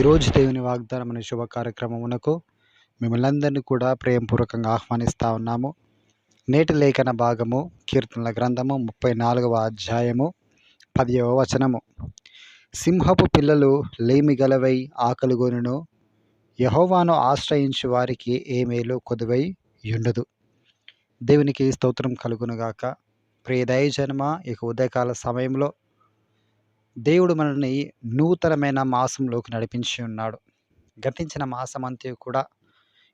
ఈరోజు దేవుని వాగ్దానం అనే శుభ కార్యక్రమమునకు మిమ్మల్ని అందరినీ కూడా ప్రేమపూర్వకంగా ఆహ్వానిస్తూ ఉన్నాము. నేటి లేఖన భాగము కీర్తనల గ్రంథము ముప్పై నాలుగవ అధ్యాయము పదియవ వచనము. సింహపు పిల్లలు లేమి గలవై ఆకలిగొనును యహోవాను ఆశ్రయించు వారికి ఏ మేలు కొదువై ఉండదు దేవునికి స్తోత్రం కలుగునుగాక. ప్రియ దయజన్మ ఇక ఉదయకాల సమయంలో దేవుడు మనల్ని నూతనమైన మాసంలోకి నడిపించి ఉన్నాడు. గతించిన మాసం అంతా కూడా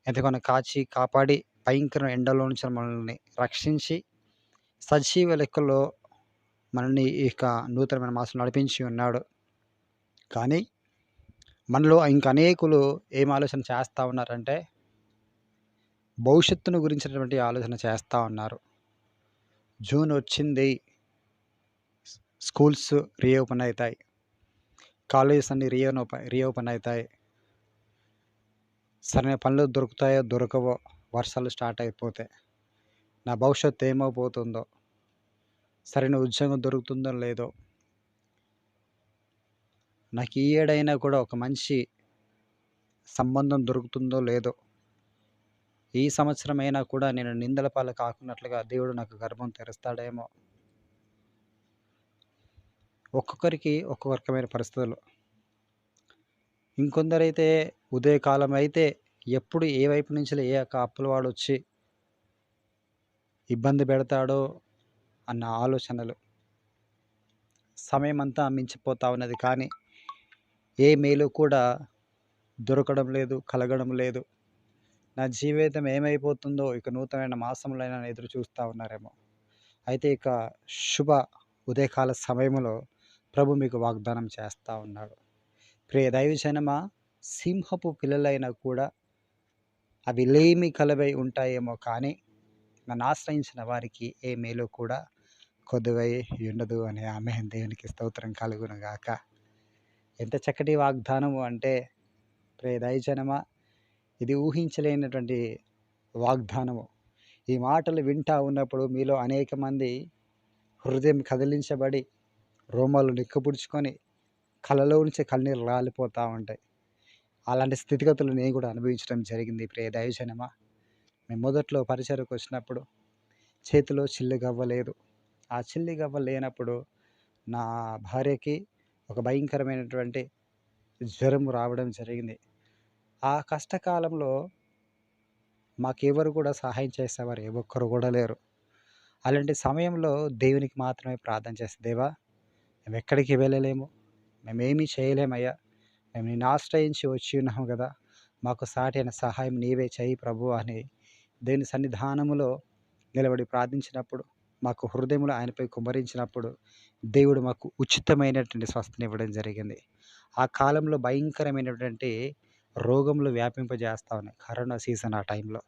ఎంతగానో కాచి కాపాడి భయంకర ఎండలో నుంచి మనల్ని రక్షించి సజీవ లెక్కలో మనల్ని ఇక నూతనమైన మాసం నడిపించి ఉన్నాడు. కానీ మనలో ఇంక అనేకులు ఏం ఆలోచన చేస్తూ ఉన్నారంటే భవిష్యత్తును గురించినటువంటి ఆలోచన చేస్తూ ఉన్నారు. జూన్ వచ్చింది స్కూల్స్ రీఓపెన్ అవుతాయి కాలేజెస్ అన్నీ రీఓన్ రీఓపెన్ అవుతాయి సరైన పనులు దొరుకుతాయో దొరకవో వర్షాలు స్టార్ట్ అయిపోతే నా భవిష్యత్తు ఏమైపోతుందో సరైన ఉద్యోగం దొరుకుతుందో లేదో నాకు ఈ ఏడైనా కూడా ఒక మంచి సంబంధం దొరుకుతుందో లేదో ఈ సంవత్సరం అయినా కూడా నేను నిందల పాలు కాకున్నట్లుగా దేవుడు నాకు గర్భం తెరుస్తాడేమో. ఒక్కొక్కరికి ఒక్కొక్క రకమైన పరిస్థితులు. ఇంకొందరైతే ఉదయకాలం అయితే ఎప్పుడు ఏ వైపు నుంచి ఏ యొక్క అప్పులవాడు వచ్చి ఇబ్బంది పెడతాడో అన్న ఆలోచనలు సమయం అంతా మించిపోతా ఉన్నది. కానీ ఏ మేలు కూడా దొరకడం లేదు కలగడం లేదు. నా జీవితం ఏమైపోతుందో ఇక నూతనమైన మాసంలో ఎదురు చూస్తూ ఉన్నారేమో. అయితే ఇక శుభ ఉదయకాల సమయంలో ప్రభు మీకు వాగ్దానం చేస్తూ ఉన్నాడు. ప్రియ దైవజనమా సింహపు పిల్లలైనా కూడా అవి లేమి కలవై ఉంటాయేమో కానీ నన్ను ఆశ్రయించిన వారికి ఏ మేలు కూడా కొద్దువై ఉండదు అనే ఆమె దేవునికి స్తోత్రం కలుగునుగాక. ఎంత చక్కటి వాగ్దానము అంటే ప్రియ దైవజనమా ఇది ఊహించలేనటువంటి వాగ్దానము. ఈ మాటలు వింటా ఉన్నప్పుడు మీలో అనేక మంది హృదయం కదిలించబడి రోమాలు నిక్కపుడుచుకొని కళ్ళలో నుంచి కన్నీరు రాలిపోతూ ఉంటాయి. అలాంటి స్థితిగతులు నేను కూడా అనుభవించడం జరిగింది. ప్రియ దైవజనమా మేము మొదట్లో పరిచయకు వచ్చినప్పుడు చేతిలో చిల్లి గవ్వ లేదు. ఆ చిల్లి గవ్వ లేనప్పుడు నా భార్యకి ఒక భయంకరమైనటువంటి జ్వరం రావడం జరిగింది. ఆ కష్టకాలంలో మాకెవరు కూడా సహాయం చేసేవారు? ఏ ఒక్కరు కూడా లేరు. అలాంటి సమయంలో దేవునికి మాత్రమే ప్రార్థన చేస్తే దేవా మేము ఎక్కడికి వెళ్ళలేము. మేమేమీ చేయలేమయ్యా. మేము నిన్ను ఆశ్రయించి వచ్చి ఉన్నాము కదా. మాకు సాటి అయిన సహాయం నీవే చేయి ప్రభు అని దేవుని సన్నిధానములో నిలబడి ప్రార్థించినప్పుడు మాకు హృదయంలో ఆయనపై కుమరించినప్పుడు దేవుడు మాకు ఉచితమైనటువంటి స్వస్థని ఇవ్వడం జరిగింది. ఆ కాలంలో భయంకరమైనటువంటి రోగములు వ్యాపింపజేస్తా ఉన్నాయి కరోనా సీజన్ ఆ టైంలో.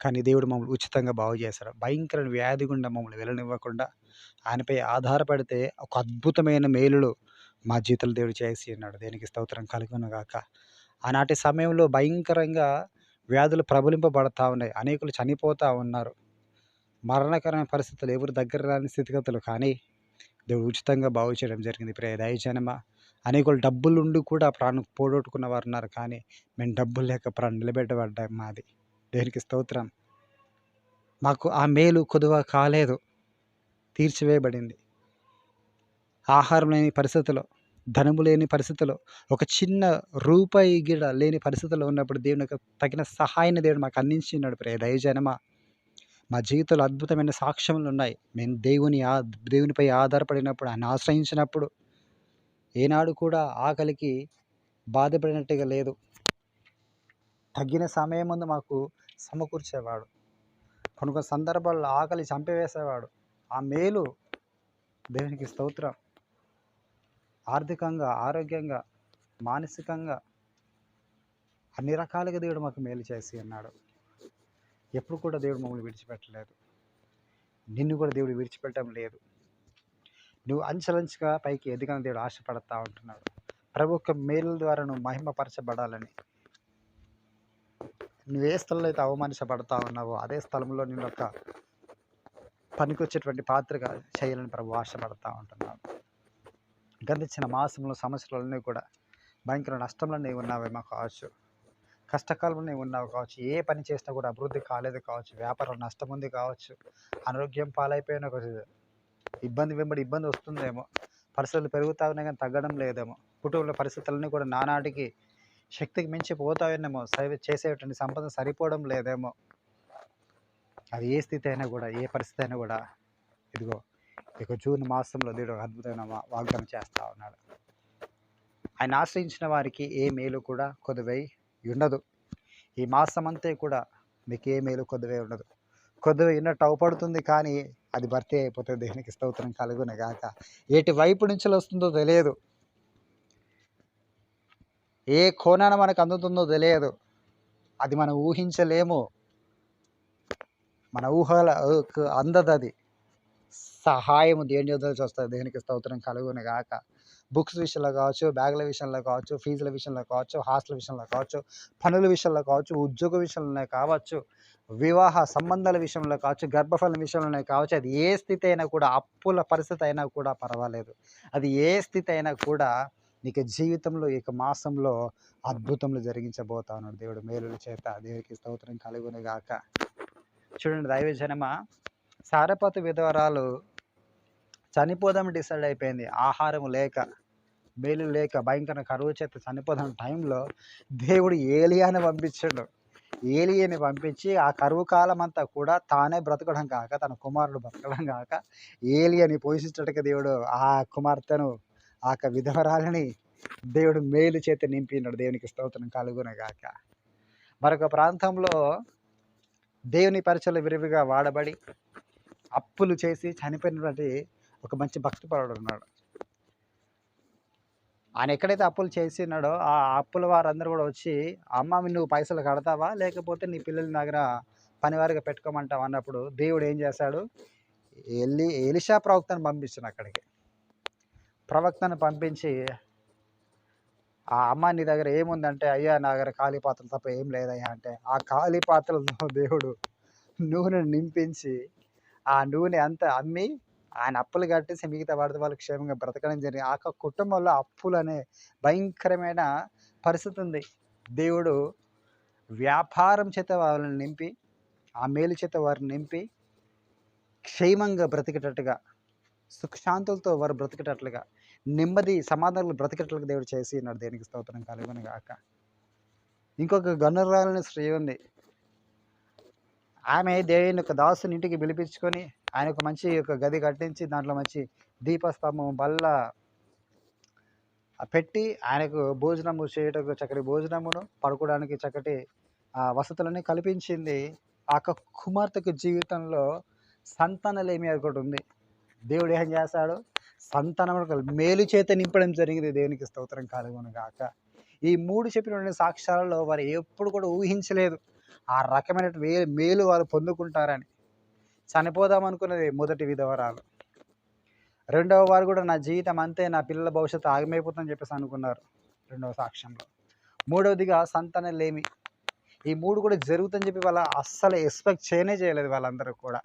కానీ దేవుడు మమ్మల్ని ఉచితంగా బాగు చేశాడు. భయంకర వ్యాధి గుండా మమ్మల్ని వెళ్ళనివ్వకుండా ఆయనపై ఆధారపడితే ఒక అద్భుతమైన మేలులు మా జీవితంలో దేవుడు చేసి ఉన్నాడు దేనికి స్తోత్రం కలుగునుగాక ఆనాటి సమయంలో భయంకరంగా వ్యాధులు ప్రబలింపబడతా ఉన్నాయి. అనేకులు చనిపోతూ ఉన్నారు. మరణకరమైన పరిస్థితులు ఎవరు దగ్గర రాని స్థితిగతులు కానీ దేవుడు ఉచితంగా బాగు చేయడం జరిగింది. ప్రే దయజనమ అనేకులు డబ్బులు ఉండి కూడా ప్రాణం పోగొట్టుకున్న వారు ఉన్నారు కానీ మేము డబ్బులు లేక ప్రాణం నిలబెట్టబడ్డాం మాది. దేనికి స్తోత్రం? మాకు ఆ మేలు కొదువ కాలేదు. తీర్చివేయబడింది. ఆహారం లేని పరిస్థితిలో ధనము లేని పరిస్థితిలో ఒక చిన్న రూపాయి గిడ లేని పరిస్థితిలో ఉన్నప్పుడు దేవుని యొక్క తగిన సహాయాన్ని దేవుడు మాకు అందించినాడు. ప్రే దయజనమా మా జీవితంలో అద్భుతమైన సాక్ష్యములు ఉన్నాయి. మేము దేవుని ఆ దేవునిపై ఆధారపడినప్పుడు ఆయన ఆశ్రయించినప్పుడు ఏనాడు కూడా ఆకలికి బాధపడినట్టుగా లేదు. తగ్గిన సమయం ముందు మాకు సమకూర్చేవాడు. కొన్ని కొన్ని సందర్భాల్లో ఆకలి చంపివేసేవాడు. ఆ మేలు దేవునికి స్తోత్రం. ఆర్థికంగా ఆరోగ్యంగా మానసికంగా అన్ని రకాలుగా దేవుడు మాకు మేలు చేసి అన్నాడు. ఎప్పుడు కూడా దేవుడు మమ్మల్ని విడిచిపెట్టలేదు. నిన్ను కూడా దేవుడు విడిచిపెట్టడం లేదు. నువ్వు అంచెలంచుగా పైకి ఎదిగిన దేవుడు ఆశపడతా ఉంటున్నాడు. ప్రభు యొక్క మేలు ద్వారా నువ్వు మహిమపరచబడాలని నువ్వు ఏ స్థలంలో అయితే అవమానించబడతా ఉన్నావో అదే స్థలంలో నేను ఒక పనికొచ్చేటువంటి పాత్రగా చేయాలని ప్రభు ఆశపడతా ఉంటున్నాను గతించిన మాసంలో సమస్యలన్నీ కూడా భయంకర నష్టంలో నీవు ఉన్నావేమో కావచ్చు. కష్టకాలంలో నీవు ఉన్నావు కావచ్చు. ఏ పని చేసినా కూడా అభివృద్ధి కాలేదు కావచ్చు. వ్యాపారం నష్టం ఉంది కావచ్చు. అనారోగ్యం పాలైపోయిన ఒక ఇబ్బంది వెంబడి ఇబ్బంది వస్తుందేమో. పరిస్థితులు పెరుగుతా ఉన్నాయి కానీ తగ్గడం లేదేమో. కుటుంబంలో పరిస్థితులన్నీ కూడా నానాటికి శక్తికి మించి పోతాయేమో సరి చేసేటువంటి సంపద సరిపోవడం లేదేమో. అది ఏ స్థితి అయినా కూడా ఏ పరిస్థితి అయినా కూడా ఇదిగో ఇక జూన్ మాసంలో దేవుడు ఒక అద్భుతమైన వాగ్దానం చేస్తూ ఉన్నాడు. ఆయన ఆశ్రయించిన వారికి ఏ మేలు కూడా కొద్దువై ఉండదు. ఈ మాసం అంతే కూడా మీకు ఏ మేలు కొద్దువై ఉండదు. కొద్దిగా ఉన్నట్టు అవపడుతుంది కానీ అది భర్తీ అయిపోతుంది దేనికి స్తోత్రం కలుగునే కాక ఏటి వైపు నుంచి వస్తుందో తెలియదు. ఏ కోణాన మనకు అందుతుందో తెలియదు. అది మనం ఊహించలేము. మన ఊహల అందదు అది సహాయం దేని యొద్ద వస్తుంది దేనికి స్తోత్రం కలుగున గాక. బుక్స్ విషయంలో కావచ్చు బ్యాగుల విషయంలో కావచ్చు ఫీజుల విషయంలో కావచ్చు హాస్టల్ విషయంలో కావచ్చు పనుల విషయంలో కావచ్చు ఉద్యోగ విషయంలోనే కావచ్చు వివాహ సంబంధాల విషయంలో కావచ్చు గర్భఫలం విషయంలోనే కావచ్చు అది ఏ స్థితి అయినా కూడా అప్పుల పరిస్థితి అయినా కూడా పర్వాలేదు. అది ఏ స్థితి అయినా కూడా నీకు జీవితంలో ఇక మాసంలో అద్భుతములు జరిగించబోతా ఉన్నాడు దేవుడు. మేలుల చేత దేవుడికి స్తోత్రం కలుగును గాక. చూడండి దైవజనమ సారపతి విధవరాలు చనిపోదాం డిసైడ్ అయిపోయింది. ఆహారం లేక మేలు లేక భయంకర కరువు చేత చనిపోదాం టైంలో దేవుడు ఏలియాని పంపించాడు. ఏలియని పంపించి ఆ కరువు కాలం అంతా కూడా తానే బ్రతకడం కాక తన కుమారుడు బ్రతకడం కాక ఏలియని పోషించడానికి దేవుడు ఆ కుమార్తెను ఆ యొక్క విధవరాలని దేవుడు మేలు చేత నింపినాడు దేవునికి స్తోత్రం కలుగునగాక. మరొక ప్రాంతంలో దేవుని పరిచయలు విరివిగా వాడబడి అప్పులు చేసి చనిపోయినటువంటి ఒక మంచి భక్తిపరుడు ఉన్నాడు. ఆయన ఎక్కడైతే అప్పులు చేసినాడో ఆ అప్పుల వారందరూ కూడా వచ్చి అమ్మ నువ్వు పైసలు కడతావా? లేకపోతే నీ పిల్లల దగ్గర పనివారిగా పెట్టుకోమంటావు? అన్నప్పుడు దేవుడు ఏం చేశాడు ఎల్లి ఎలిషా ప్రవక్తను పంపించాను అక్కడికి. ప్రవక్తను పంపించి ఆ అమ్మ నీ దగ్గర ఏముందంటే అయ్యా నా దగ్గర ఖాళీ పాత్రలు తప్ప ఏం లేదయ్యా అంటే ఆ ఖాళీ పాత్రలతో దేవుడు నూనె నింపించి ఆ నూనె అంతా అమ్మి ఆయన అప్పులు కట్టేసి మిగతా వాడితో వాళ్ళు క్షేమంగా బ్రతకడం జరిగింది. ఆ యొక్క కుటుంబంలో అప్పులు అనే భయంకరమైన పరిస్థితి ఉంది. దేవుడు వ్యాపారం చేత వాళ్ళని నింపి ఆ మేలు చేత వారిని నింపి క్షేమంగా బ్రతికేటట్టుగా సుఖశాంతులతో వారు బ్రతికేటట్లుగా నెమ్మది సమాధానాలు బ్రతికేటట్లుగా దేవుడు చేసి ఉన్నాడు దేనికి స్తోత్రం. కలుగును గాక. ఇంకొక గనురాలని స్త్రీ ఉంది. ఆమె దేవుని యొక్క దాసుని ఇంటికి పిలిపించుకొని ఆయన ఒక మంచి ఒక గది కట్టించి దాంట్లో మంచి దీపస్తంభం బల్ల పెట్టి ఆయనకు భోజనము చేయటకు చక్కటి భోజనమును పడుకోవడానికి చక్కటి ఆ, కల్పించింది. ఆ యొక్క కుమార్తెకు జీవితంలో సంతానలేమి ఒకటి ఉంది. దేవుడు ఏం చేస్తాడు? సంతానం మేలు చేత నింపడం జరిగింది దేవునికి స్తోత్రం కలుగును గాక. ఈ మూడు చెప్పిన సాక్ష్యాలలో వారు ఎప్పుడు కూడా ఊహించలేదు ఆ రకమైన మేలు వారు పొందుకుంటారని. చనిపోదాం అనుకున్నది మొదటి విధవరాలు. రెండవ వారు కూడా నా జీవితం అంతే నా పిల్లల భవిష్యత్తు ఆగమైపోతుందని చెప్పేసి అనుకున్నారు రెండవ సాక్ష్యంలో. మూడవదిగా సంతానం లేమి. ఈ మూడు కూడా జరుగుతుందని చెప్పి వాళ్ళ అస్సలు ఎక్స్పెక్ట్ చేయనే చేయలేదు వాళ్ళందరూ కూడా.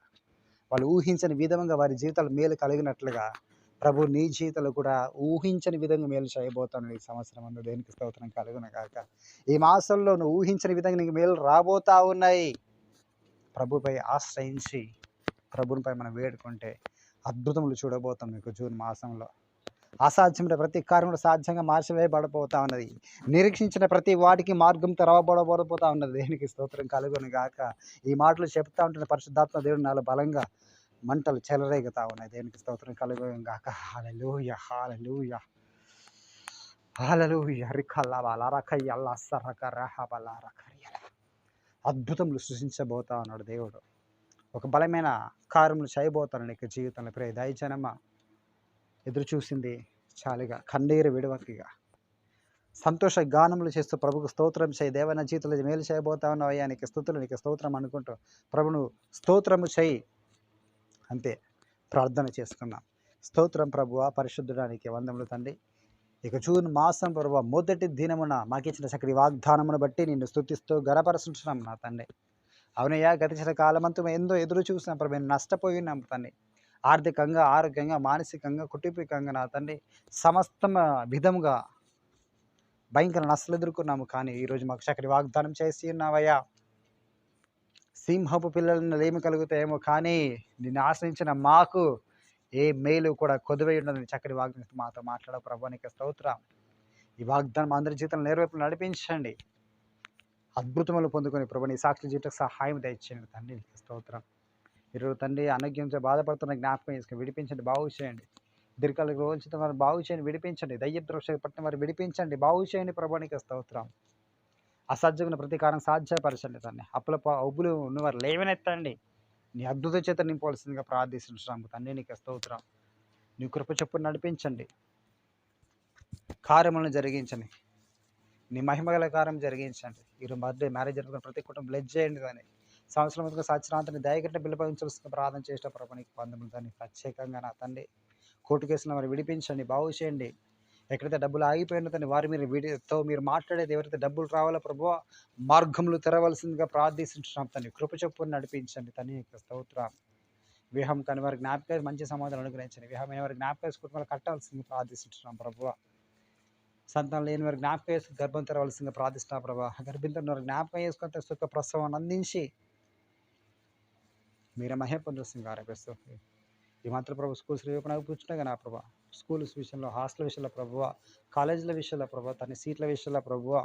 వాళ్ళు ఊహించని విధంగా వారి జీవితాలు మేలు కలిగినట్లుగా ప్రభు నీ జీవితంలో కూడా ఊహించని విధంగా మేలు చేయబోతాను ఈ సంవత్సరం అందు. దేనికి స్తోత్రం కలుగున కాక ఈ మాసంలో నువ్వు ఊహించని విధంగా నీకు మేలు రాబోతా ఉన్నాయి. ప్రభుపై ఆశ్రయించి ప్రభునిపై మనం వేడుకుంటే అద్భుతములు చూడబోతాం మీకు జూన్ మాసంలో. అసాధ్యమైన ప్రతి కార్యం కూడా సాధ్యంగా మార్చివేయబడబోతా ఉన్నది. నిరీక్షించిన ప్రతి వాటికి మార్గం తెరవబడబడబోతా ఉన్నది. దేనికి స్తోత్రం కలుగును గాక. ఈ మాటలు చెప్తా ఉంటున్న పరిశుద్ధాత్మ దేవుడు నాలో బలంగా మంటలు చెలరేగుతా ఉన్నాయి. దేనికి స్తోత్రం కలుగును గాక. హాలూయ హాలూయ హాలూయ రిఖల్లా రహ అద్భుతములు సృష్టించబోతా ఉన్నాడు దేవుడు. ఒక బలమైన కార్యములు చేయబోతాను నీకు జీవితంలో. ప్రే దయచనమ్మ ఎదురు చూసింది చాలుగా. కన్నీరు విడవకిగా. సంతోష గానములు చేస్తూ ప్రభుకు స్తోత్రం చేయి. దేవన జీవితంలో మేలు చేయబోతా ఉన్నావు అయ్యా. నీకు స్థుతులు నీకు స్తోత్రం అనుకుంటూ ప్రభును స్తోత్రము చేయి. అంతే. ప్రార్థన చేసుకున్నాం స్తోత్రం ప్రభువ పరిశుద్ధడానికి వందములు తండ్రి. ఇక జూన్ మాసం ప్రభు మొదటి దినమున మాకిచ్చిన చక్కటి వాగ్దానమును బట్టి నిన్ను స్తుతిస్తూ గరపరచుంటున్నాం నా తండ్రి. అవునయ్యా గతించిన కాలమంతా మేము ఎంతో ఎదురు చూసినాం ప్రభు మేము నష్టపోయి తండ్రి. ఆర్థికంగా ఆరోగ్యంగా మానసికంగా కుటుంబికంగా నా తండ్రి సమస్త విధముగా భయంకర నష్టలు ఎదుర్కొన్నాము. కానీ ఈరోజు మాకు చక్కటి వాగ్దానం చేసి ఉన్నావయ్యా. సింహపు పిల్లలను లేమి కలుగుతాయేమో కానీ నిన్ను ఆశ్రయించిన మాకు ఏ మేలు కూడా కొదువై ఉండదని చక్కటి వాగ్దానం మాతో మాట్లాడ ప్రభానికి స్తోత్రం. ఈ వాగ్దానం అందరి జీవితంలో నేర్వైపు నడిపించండి. అద్భుతములు పొందుకొని ప్రభు నీ సాక్షి జీవితకు సహాయం దయచేయండి తండ్రి స్తోత్రం. ఈరోజు తండ్రి అనారోగ్యంతో బాధపడుతున్న జ్ఞాపకం చేసుకుని విడిపించండి బాగు చేయండి. దీర్ఘాలకు రోజుతో వారు బాగు చేయండి విడిపించండి. దయ్య దృష్టి పట్టిన వారు విడిపించండి బాగు చేయండి ప్రభానికి స్తోత్రం. అసాధ్యమైన ప్రతీకారం సాధ్యపరచండి తండ్రి అప్పుల అబ్బులు ఉన్నవారు లేవనెత్తండి. నీ అద్భుత చేత నింపవలసిందిగా ప్రార్థిస్తున్నాము తండ్రి నీకు స్తోత్రం. నీ కృప చొప్పున నడిపించండి. కార్యములను జరిగించండి. నీ మహిమగల కార్యం జరిగించండి. ఈరోజు బర్త్డే మ్యారేజ్ జరుగుతున్న ప్రతి కుటుంబం బ్లెజ్ చేయండి కానీ సంవత్సరం ముందుగా సత్యనాథని దయగట్ట బిల్లపించవలసిన ప్రార్థన చేసిన ప్రభానికి పందములు దాన్ని ప్రత్యేకంగా నా తండ్రి కోర్టు కేసులను మరి విడిపించండి బాగు చేయండి. ఎక్కడైతే డబ్బులు ఆగిపోయిన తను వారి మీరు వీడితో మీరు మాట్లాడేది ఎవరైతే డబ్బులు రావాలో ప్రభు మార్గములు తెరవలసిందిగా ప్రార్థిస్తున్నాం తను కృప చొప్పున నడిపించండి తని యొక్క స్తోత్రం. వివాహం కానీ వారి జ్ఞాపక మంచి సమాధానం అనుగ్రహించండి. వివాహం అయిన వారి జ్ఞాపక కుటుంబాలు కట్టాల్సిందిగా ప్రార్థిస్తున్నాం ప్రభు సంతానం లేని వారి జ్ఞాపకం చేసుకుని గర్భం తెరవలసిందిగా ప్రార్థిస్తున్నా ప్రభా గర్భింతో వారి జ్ఞాపకం చేసుకుని సుఖ ప్రసవం అందించి మీరే మహే పొందుతుంది ఆరోపిస్తూ ఈ మాత్రం ప్రభు స్కూల్స్ రీఓపెన్ కూర్చుంటే నా ప్రభా. స్కూల్స్ విషయంలో హాస్టల్ విషయంలో ప్రభువ కాలేజీల విషయంలో ప్రభావ తన సీట్ల విషయంలో ప్రభువ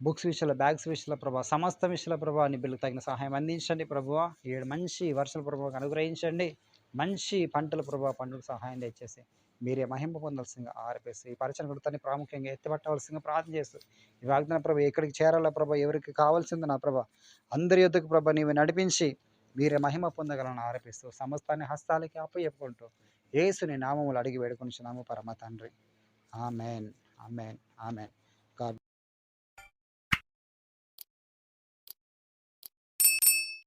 బుక్స్ విషయంలో బ్యాగ్స్ విషయంలో ప్రభావ సమస్త విషయంలో ప్రభావ నీ బిల్లు తగిన సహాయం అందించండి ప్రభువ ఏడు మంచి వర్షాల ప్రభావం అనుగ్రహించండి. మంచి పంటల ప్రభావ పండుగ సహాయం దయచేసి మీరే మహింప పొందాల్సిందిగా ఆర్పేసి ఈ పరిచయం కొడుతాన్ని ప్రాముఖ్యంగా ఎత్తిపట్టవలసిందిగా ప్రార్థన చేస్తూ ఈ వాగ్దాన ప్రభ ఎక్కడికి చేరాలా ప్రభ ఎవరికి కావాల్సింది నా ప్రభ అందరి యొద్దకు ప్రభ నీవు నడిపించి మీరే మహిమ పొందగలను ఆరోపిస్తూ సమస్తాన్ని హస్తాలకి అప్పచెప్పుకుంటూ ఏసుని నామములు అడిగి వేడుకొని నామ పరమ తండ్రి. ఆమెన్. ఆమెన్. ఆమెన్.